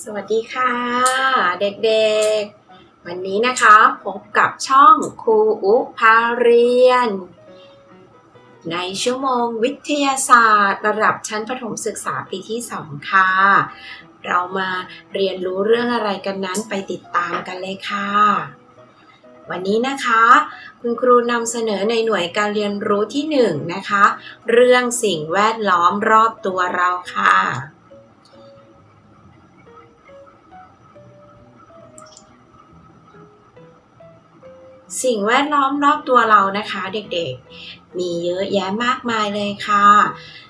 สวัสดีค่ะ เด็กๆ วันนี้นะคะพบกับช่องครูอุพาเรียน ในชั่วโมงวิทยาศาสตร์ ระดับชั้นประถมศึกษาปีที่ 2 ค่ะ เรามาเรียนรู้เรื่องอะไรกันนั้นไปติดตามกันเลยค่ะ วันนี้นะคะ คุณครูนำเสนอในหน่วยการเรียนรู้ที่ 1 นะคะ เรื่องสิ่งแวดล้อมรอบตัวเราค่ะ สิ่งแวดล้อมรอบตัวเรานะคะเด็กๆ มีเยอะแยะมากมายเลยค่ะ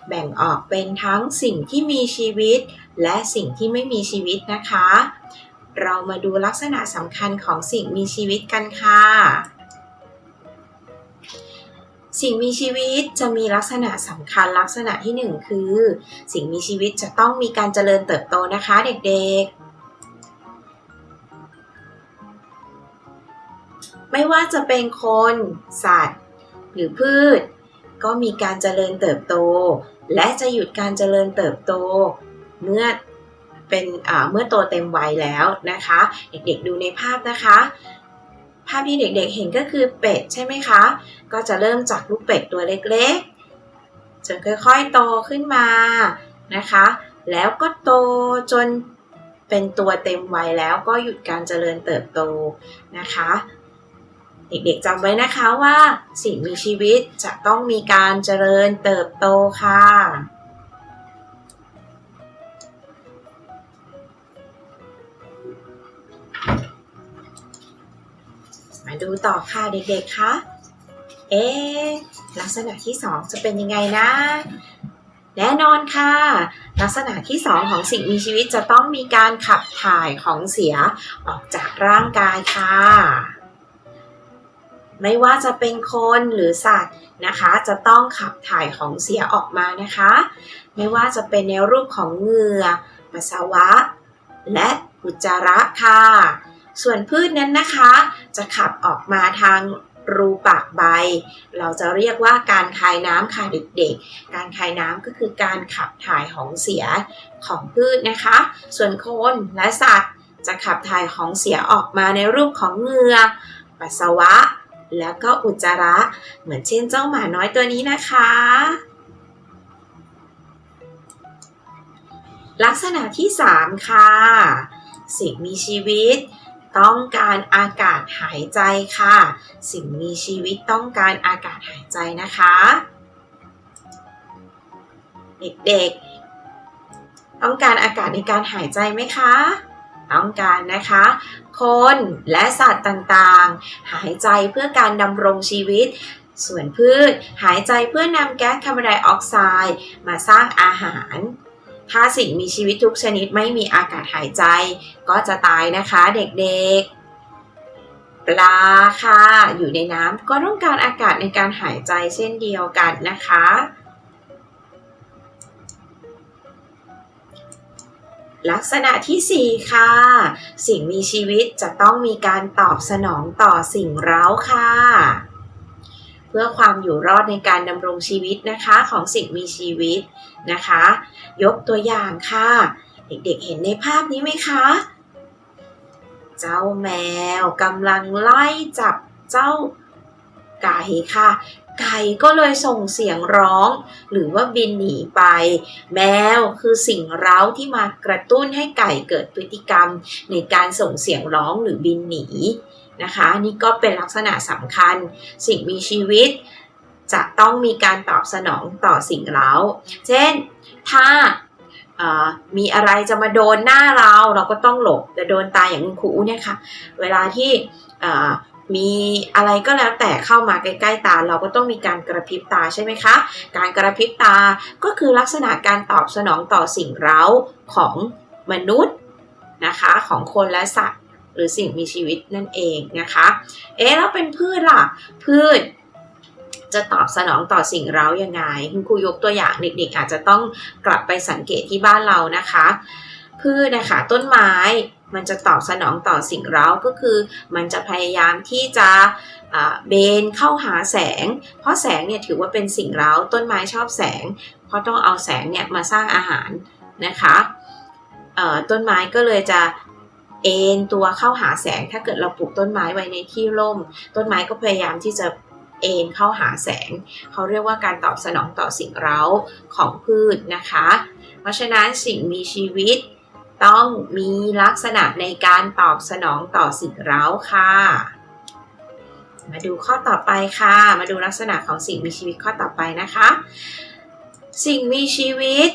แบ่งออกเป็นทั้งสิ่งที่มีชีวิต และสิ่งที่ไม่มีชีวิตนะคะ เรามาดูลักษณะสำคัญของสิ่งมีชีวิตกันค่ะ สิ่งมีชีวิตจะมีลักษณะสำคัญลักษณะที่หนึ่งคือ สิ่งมีชีวิตจะต้องมีการเจริญเติบโตนะคะเด็กๆ ไม่ว่าจะเป็นคน สัตว์ หรือพืช ก็มีการเจริญเติบโต และจะหยุดการเจริญเติบโต เมื่อเป็นเมื่อโตเต็มวัยแล้วนะคะ เด็กๆดูในภาพนะคะ ภาพที่เด็กๆเห็นก็คือเป็ดใช่ไหมคะ ก็จะเริ่มจากลูกเป็ดตัวเล็กๆจนค่อยๆโตขึ้นมานะคะ แล้วก็โตจนเป็นตัวเต็มวัยแล้วก็หยุดการเจริญเติบโตนะคะ เด็กๆจำไว้นะคะว่า สิ่งมีชีวิตจะต้องมีการเจริญเติบโตค่ะ มาดูต่อค่ะเด็กๆคะเอ๊ะลักษณะที่สองจะเป็นยังไงนะ แน่นอนค่ะ ลักษณะที่สองของสิ่งมีชีวิตจะต้องมีการขับถ่ายของเสียออกจากร่างกายค่ะ ไม่ว่าจะเป็นคนหรือสัตว์นะคะ จะต้องขับถ่ายของเสียออกมานะคะ ไม่ว่าจะเป็นในรูปของเหงื่อปัสสาวะ และอุจจาระค่ะ ส่วนพืชนั้นนะคะ จะขับออกมาทางรูปากใบ เราจะเรียกว่าการคายน้ำค่ะเด็กๆ การคายน้ำก็คือการขับถ่ายของเสียของพืชนะคะ ส่วนคนและสัตว์จะขับถ่ายของเสียออกมาในรูปของเหงื่อปัสสาวะ แล้วก็อุจจาระ เหมือนเช่นเจ้าหมาน้อยตัวนี้นะคะ ลักษณะที่ 3 ค่ะ สิ่งมีชีวิตต้องการอากาศหายใจค่ะ สิ่งมีชีวิตต้องการอากาศหายใจนะคะ เด็กๆ ต้องการอากาศในการหายใจไหมคะ ต้องการนะคะ คนและสัตว์ต่างๆ หายใจเพื่อการดำรงชีวิต ส่วนพืชหายใจเพื่อนำแก๊สคาร์บอนไดออกไซด์มาสร้างอาหาร ถ้าสิ่งมีชีวิตทุกชนิดไม่มีอากาศหายใจ ก็จะตายนะคะเด็กๆปลาค่ะ อยู่ในน้ำก็ต้องการอากาศในการหายใจเช่นเดียวกันนะคะ ลักษณะที่ 4 ค่ะ สิ่งมีชีวิตจะต้องมีการตอบสนองต่อสิ่งเร้าค่ะ เพื่อความอยู่รอดในการดำรงชีวิตนะคะของสิ่งมีชีวิตนะคะ ยกตัวอย่างค่ะ เด็กๆเห็นในภาพนี้ไหมคะ เจ้าแมวกำลังไล่จับเจ้าไก่ค่ะ ไก่ก็เลยส่งเสียงร้อง หรือว่าบินหนีไป แมวคือสิ่งเร้าที่มากระตุ้นให้ไก่เกิดพฤติกรรม ในการส่งเสียงร้องหรือบินหนีนะคะนี่ก็เป็นลักษณะสำคัญ สิ่งมีชีวิต จะต้องมีการตอบสนองต่อสิ่งเร้า เช่น ถ้ามีอะไรจะมาโดนหน้าเราเราก็ต้องหลบแต่โดนตาอย่างคุณครูเนี่ยค่ะ เวลาที่ มีอะไรก็แล้วแต่เข้ามาใกล้ๆตา เราก็ต้องมีการกระพริบตาใช่ไหมคะ การกระพริบตาก็คือลักษณะการตอบสนองต่อสิ่งเร้าของมนุษย์นะคะของคนและสัตว์หรือสิ่งมีชีวิตนั่นเองนะคะ เอ๊ะแล้วเป็นพืชล่ะ พืชจะตอบสนองต่อสิ่งเร้ายังไง คุณครูยกตัวอย่างเด็กๆอาจจะต้องกลับไปสังเกตที่บ้านเรานะคะ พืชนะคะต้นไม้ มันจะตอบสนองต่อสิ่งเร้าก็คือ มันจะพยายามที่จะเบนเข้าหาแสง เพราะแสงเนี่ยถือว่าเป็นสิ่งเร้าต้นไม้ชอบแสง เพราะต้องเอาแสงเนี่ยมาสร้างอาหารนะคะต้นไม้ก็เลยจะเอ็นตัวเข้าหาแสง ถ้าเกิดเราปลูกต้นไม้ไว้ในที่ร่ม ต้นไม้ก็พยายามที่จะเอ็นเข้าหาแสง เขาเรียกว่าการตอบสนองต่อสิ่งเร้าของพืชนะคะ เพราะฉะนั้นสิ่งมีชีวิต ต้องมีลักษณะในการตอบสนองต่อสิ่งเร้าค่ะ มาดูข้อต่อไปค่ะ มาดูลักษณะของสิ่งมีชีวิตข้อต่อไปนะคะ สิ่งมีชีวิต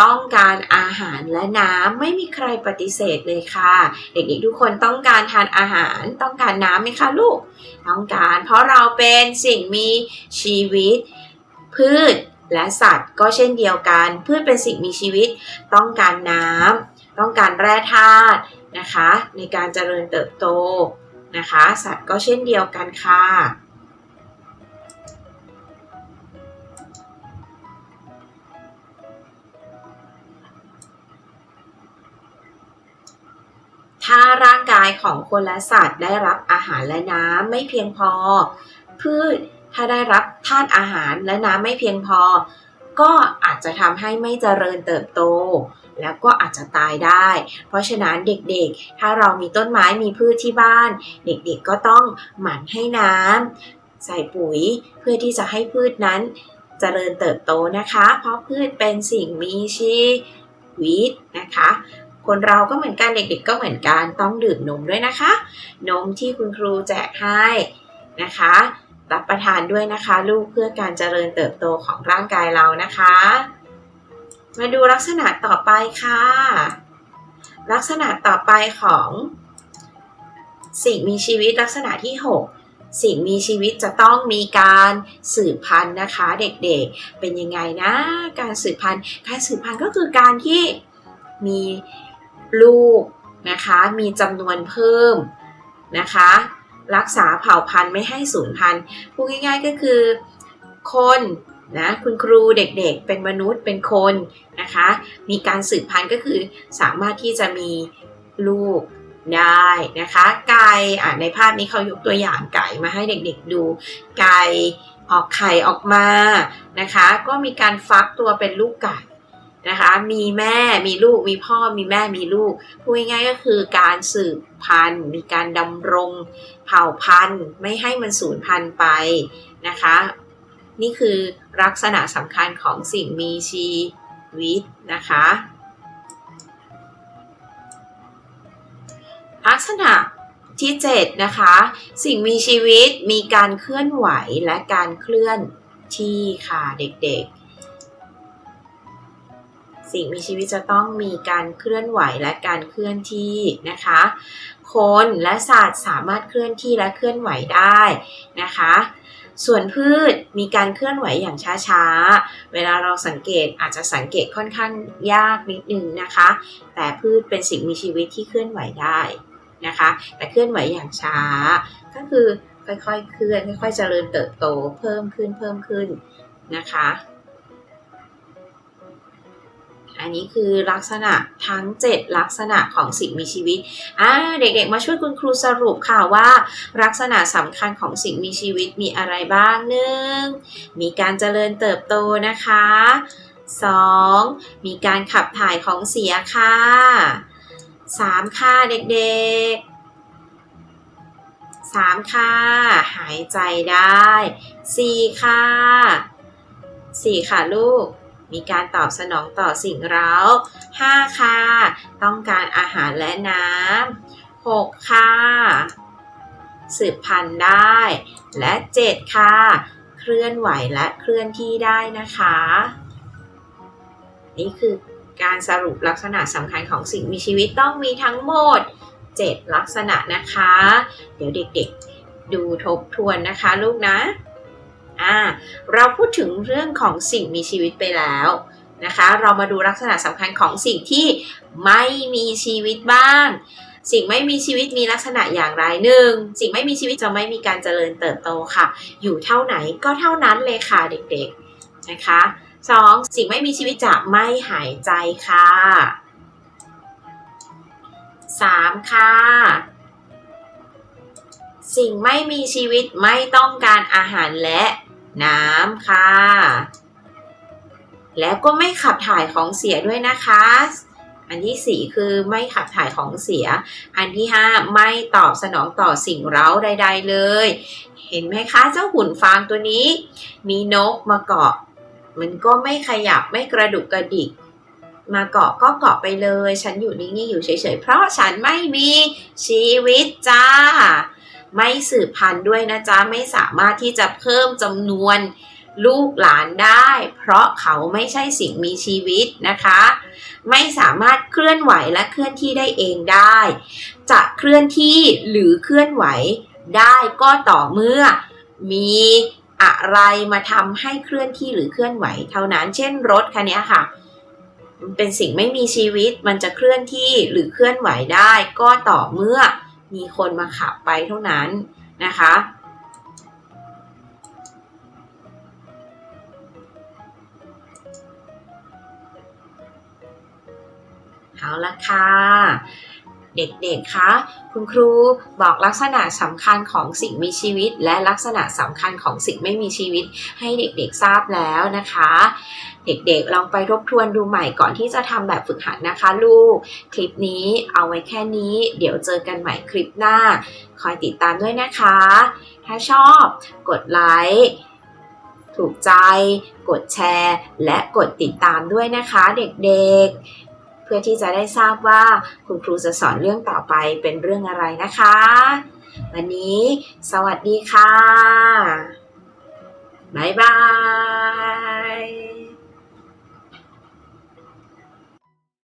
ต้องการอาหารและน้ำไม่มีใครปฏิเสธเลยค่ะ เด็กๆทุกคนต้องการทานอาหารต้องการน้ำไหมคะลูก ต้องการ เพราะเราเป็นสิ่งมีชีวิตพืช และสัตว์ก็เช่นเดียวกัน พืชเป็นสิ่งมีชีวิตต้องการน้ำต้องการแร่ธาตุนะคะ ในการเจริญเติบโตนะคะ สัตว์ก็เช่นเดียวกันค่ะถ้าร่างกายของคนและสัตว์ได้รับอาหารและน้ำไม่เพียงพอ พืช ถ้าได้รับธาตุอาหารและน้ำไม่เพียงพอ ก็อาจจะทำให้ไม่เจริญเติบโต แล้วก็อาจจะตายได้ เพราะฉะนั้นเด็กๆ ถ้าเรามีต้นไม้มีพืชที่บ้าน เด็กๆก็ต้องหมั่นให้น้ำใส่ปุ๋ยเพื่อที่จะให้พืชนั้นเจริญเติบโตนะคะ เพราะพืชเป็นสิ่งมีชีวิตนะคะ คนเราก็เหมือนกันเด็กๆ ก็เหมือนกันต้องดื่มนมด้วยนะคะ นมที่คุณครูแจกให้นะคะ รับประทานด้วยนะคะ ลูกเพื่อการเจริญเติบโตของร่างกายเรานะคะ มาดูลักษณะต่อไปค่ะ ลักษณะต่อไปของสิ่งมีชีวิตลักษณะที่ 6 สิ่งมีชีวิตจะต้องมีการสืบพันธุ์นะคะ เด็กๆ เป็นยังไงนะ การสืบพันธุ์ การสืบพันธุ์ก็คือการที่มีลูกนะคะ มีจำนวนเพิ่มนะคะ รักษาเผ่าพันธุ์ไม่ให้สูญพันธุ์พูดง่ายๆก็คือ คนนะคุณครูเด็กๆ เป็นมนุษย์เป็นคนนะคะ มีการสืบพันธุ์ก็คือสามารถที่จะมีลูกได้นะคะไก่อ่ในภาพนี้เขายกตัวอย่างไก่มาให้เด็กๆดูไก่ออกไข่ออกมานะคะ ก็มีการฟักตัวเป็นลูกไก่ นะคะ มีแม่มีลูกมีพ่อมีแม่มีลูกพูดง่ายๆก็คือการสืบพันธุ์ มีการดำรงเผ่าพันธุ์ ไม่ให้มันสูญพันธุ์ไปนะคะ นี่คือลักษณะสำคัญของสิ่งมีชีวิตนะคะลักษณะที่7นะคะ สิ่งมีชีวิตมีการเคลื่อนไหวและการเคลื่อนที่ค่ะเด็ก สิ่งมีชีวิตจะต้องมีการเคลื่อนไหวและการเคลื่อนที่นะคะ คนและสัตว์สามารถเคลื่อนที่และเคลื่อนไหวได้นะคะ ส่วนพืชมีการเคลื่อนไหวอย่างช้าๆ เวลาเราสังเกตอาจจะสังเกตค่อนข้างยากนิดนึงนะคะ แต่พืชเป็นสิ่งมีชีวิตที่เคลื่อนไหวได้นะคะ แต่เคลื่อนไหวอย่างช้า ก็คือค่อยๆเคลื่อนค่อยๆเจริญเติบโตเพิ่มขึ้นเพิ่มขึ้นนะคะ อันนี้คือลักษณะทั้ง 7 ลักษณะของสิ่งมีชีวิตอ่าเด็กๆ มาช่วยคุณครูสรุปค่ะว่า ลักษณะสำคัญของสิ่งมีชีวิตมีอะไรบ้างหนึ่งมีการเจริญเติบโตนะคะ 2. มีการขับถ่ายของเสียค่ะ 3. ค่ะเด็กๆ 3. ค่ะ หายใจได้ 4. ค่ะ 4. ค่ะลูก มีการตอบสนองต่อสิ่งเร้า 5 ค่ะ ต้องการอาหารและน้ำ 6 ค่ะ สืบพันธุ์ได้ และ 7 ค่ะ เคลื่อนไหวและเคลื่อนที่ได้นะคะ นี่คือการสรุปลักษณะสำคัญของสิ่งมีชีวิตต้องมีทั้งหมด 7 ลักษณะนะคะ เดี๋ยวเด็กๆ ดูทบทวนนะคะลูกนะ อ่าเราพูดถึงเรื่องของสิ่งมีชีวิตไปแล้วนะคะ เรามาดูลักษณะสำคัญของสิ่งที่ไม่มีชีวิตบ้าง สิ่งไม่มีชีวิตมีลักษณะอย่างไรหนึ่งสิ่งไม่มีชีวิตจะไม่มีการเจริญเติบโตค่ะ อยู่เท่าไหนก็เท่านั้นเลยค่ะเด็กๆนะคะสองสิ่งไม่มีชีวิตจะไม่หายใจค่ะสามค่ะสิ่งไม่มีชีวิตไม่ต้องการอาหารและ น้ำค่ะ แล้วก็ไม่ขับถ่ายของเสียด้วยนะคะ อันที่สี่คือไม่ขับถ่ายของเสีย อันที่ห้าไม่ตอบสนองต่อสิ่งเร้าใด ๆ เลย เห็นไหมคะเจ้าหุ่นฟางตัวนี้ มีนกมาเกาะ มันก็ไม่ขยับไม่กระดุกกระดิกมาเกาะก็เกาะไปเลย ฉันอยู่นิ่งๆอยู่เฉยๆ เพราะฉันไม่มีชีวิตจ้า ไม่สืบพันธุ์ด้วยนะจ๊ะ ไม่สามารถที่จะเพิ่มจำนวนลูกหลานได้ เพราะเขาไม่ใช่สิ่งมีชีวิตนะคะ ไม่สามารถเคลื่อนไหวและเคลื่อนที่ได้เองได้ จะเคลื่อนที่หรือเคลื่อนไหวได้ก็ต่อเมื่อมีอะไรมาทำให้เคลื่อนที่หรือเคลื่อนไหว เท่านั้นเช่นรถคันนี้ค่ะมันเป็นสิ่งไม่มีชีวิตมันจะเคลื่อนที่หรือเคลื่อนไหวได้ ก็ต่อเมื่อ มีคนมาขับไปเท่านั้นนะคะเอาละค่ะ เด็กๆ คะ คุณครูบอกลักษณะสำคัญของสิ่งมีชีวิต และลักษณะสำคัญของสิ่งไม่มีชีวิต ให้เด็กๆทราบแล้วนะคะ เด็กๆ ลองไปทบทวนดูใหม่ก่อนที่จะทำแบบฝึกหัดนะคะลูก คลิปนี้เอาไว้แค่นี้ เดี๋ยวเจอกันใหม่คลิปหน้า คอยติดตามด้วยนะคะ ถ้าชอบกดไลค์ถูกใจ กดแชร์ และกดติดตามด้วยนะคะ เด็กๆ พื่อที่จะได้ทราบว่าคุณครูจะสอนเรื่องต่อไปเป็นเรื่องอะไรนะคะ วันนี้ สวัสดีค่ะ บ๊ายบาย